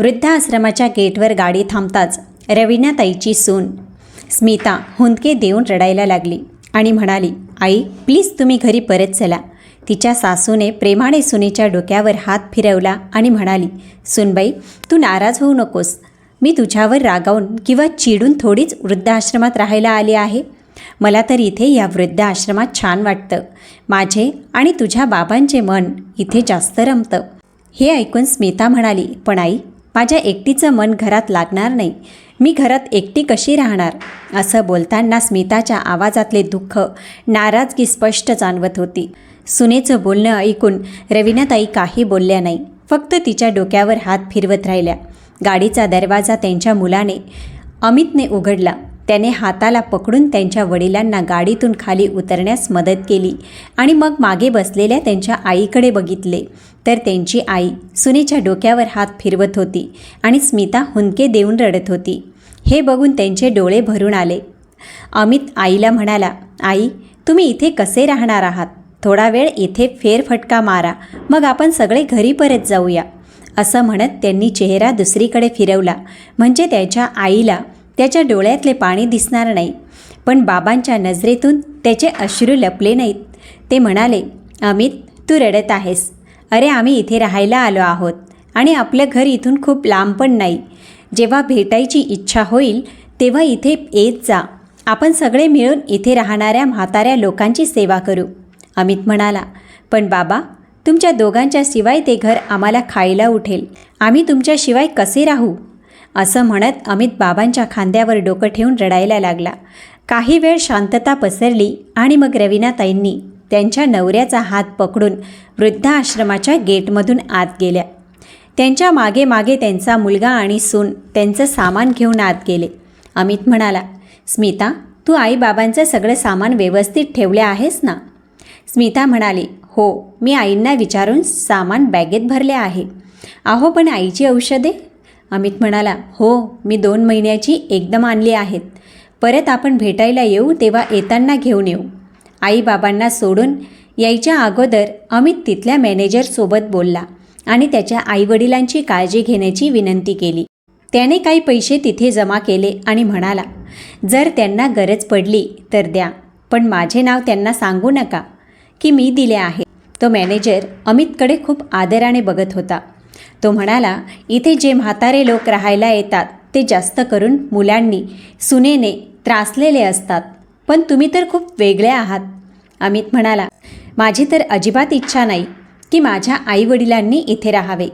वृद्धाश्रमाच्या गेटवर गाडी थांबताच रवीनाताईची सून स्मिता हुंदके देऊन रडायला लागली आणि म्हणाली आई प्लीज तुम्ही घरी परत चला. तिच्या सासूने प्रेमाने सुनेच्या डोक्यावर हात फिरवला आणि म्हणाली सुनबाई तू नाराज होऊ नकोस. मी तुझ्यावर रागावून किंवा चिडून थोडीच वृद्धाश्रमात राहायला आली आहे. मला तर इथे या वृद्धाश्रमात छान वाटतं. माझे आणि तुझ्या बाबांचे मन इथे जास्त रमतं. हे ऐकून स्मिता म्हणाली पण आई माझ्या एकटीचं मन घरात लागणार नाही. मी घरात एकटी कशी राहणार? असं बोलताना स्मिताच्या आवाजातले दुःख नाराजगी स्पष्ट जाणवत होती. सुनेचं बोलणं ऐकून रवीनाताई काही बोलल्या नाही. फक्त तिच्या डोक्यावर हात फिरवत राहिल्या. गाडीचा दरवाजा त्यांच्या मुलाने अमितने उघडला. त्याने हाताला पकडून त्यांच्या वडिलांना गाडीतून खाली उतरण्यास मदत केली आणि मग मागे बसलेल्या त्यांच्या आईकडे बघितले. तर त्यांची आई सुनेच्या डोक्यावर हात फिरवत होती आणि स्मिता हुंदके देऊन रडत होती. हे बघून त्यांचे डोळे भरून आले. अमित आईला म्हणाला आई तुम्ही इथे कसे राहणार आहात? थोडा वेळ इथे फेरफटका मारा मग आपण सगळे घरी परत जाऊया. असं म्हणत त्यांनी चेहरा दुसरीकडे फिरवला. म्हणजे त्याच्या आईला त्याच्या डोळ्यातले पाणी दिसणार नाही. पण बाबांच्या नजरेतून त्याचे अश्रू लपले नाहीत. ते म्हणाले अमित तू रडत आहेस. अरे आम्ही इथे राहायला आलो आहोत. आणि आपलं घर इथून खूप लांब पण नाही. जेव्हा भेटायची इच्छा होईल तेव्हा इथे येत जा. आपण सगळे मिळून इथे राहणाऱ्या म्हाताऱ्या लोकांची सेवा करू. अमित म्हणाला पण बाबा तुमच्या दोघांच्या शिवाय ते घर आम्हाला खायला उठेल. आम्ही तुमच्याशिवाय कसे राहू? असं म्हणत अमित बाबांच्या खांद्यावर डोकं ठेवून रडायला लागला. काही वेळ शांतता पसरली आणि मग रवीनाताईंनी त्यांच्या नवऱ्याचा हात पकडून वृद्धाश्रमाच्या गेटमधून आत गेल्या. त्यांच्या मागे मागे त्यांचा मुलगा आणि सून त्यांचं सामान घेऊन आत गेले. अमित म्हणाला स्मिता तू आईबाबांचं सगळं सामान व्यवस्थित ठेवले आहेस ना? स्मिता म्हणाली हो मी आईंना विचारून सामान बॅगेत भरले आहे. अहो पण आईची औषधे अमित म्हणाला हो मी दोन महिन्याची एकदम आणली आहेत. परत आपण भेटायला येऊ तेव्हा येताना घेऊन येऊ. आईबाबांना सोडून यायच्या अगोदर अमित तिथल्या मॅनेजरसोबत बोलला आणि त्याच्या आईवडिलांची काळजी घेण्याची विनंती केली. त्याने काही पैसे तिथे जमा केले आणि म्हणाला जर त्यांना गरज पडली तर द्या पण माझे नाव त्यांना सांगू नका की मी दिले आहे. तो मॅनेजर अमितकडे खूप आदराने बघत होता. तो म्हणाला इथे जे म्हातारे लोक राहायला येतात ते जास्त करून मुलांनी सुनेने त्रासलेले असतात. पण तुम्ही तर खूप वेगळे आहात. अमित म्हणाला माझी तर अजिबात इच्छा नाही की माझ्या आईवडिलांनी इथे राहावे.